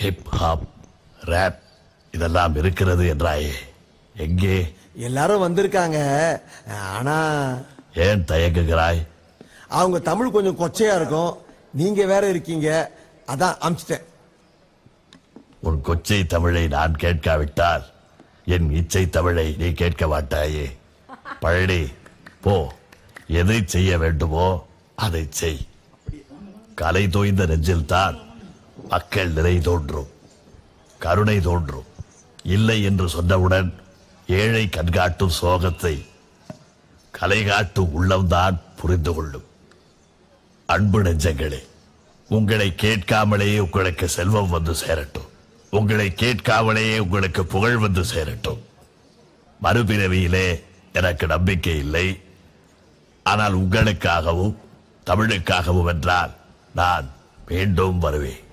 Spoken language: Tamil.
ஹிப் ஹாப் ரேப் இதெல்லாம் இருக்கிறது என்றாயே. எங்கே? எல்லாரும் வந்திருக்காங்க. ஆனா ஏன் தயங்குகிறாய்? அவங்க தமிழ் கொஞ்சம் கொச்சையா இருக்கும். நீங்க வேற இருக்கீங்க. அதான் அமிச்சிட்டேன். உன் கொச்சை தமிழை நான் கேட்காவிட்டால் என் இச்சை தமிழை நீ கேட்க மாட்டாயே. பழனி போ. எதை செய்ய வேண்டுமோ அதை செய். கலை தோய்ந்த நெஞ்சில் தான் மக்கள் நிறை தோன்றும் கருணை தோன்றும். இல்லை என்று சொன்னவுடன் ஏழை கண்காட்டும் சோகத்தை கலை காட்டும் உள்ளம்தான் புரிந்து கொள்ளும். அன்பு நெஞ்சங்களே உங்களை கேட்காமலேயே உங்களுக்கு செல்வம் வந்து சேரட்டும். உங்களை கேட்காமலேயே உங்களுக்கு புகழ் வந்து சேரட்டும். மறுபிறவியிலே எனக்கு நம்பிக்கை இல்லை. ஆனால் உங்களுக்காகவும் தமிழுக்காகவும் என்றால் நான் மீண்டும் வருவேன்.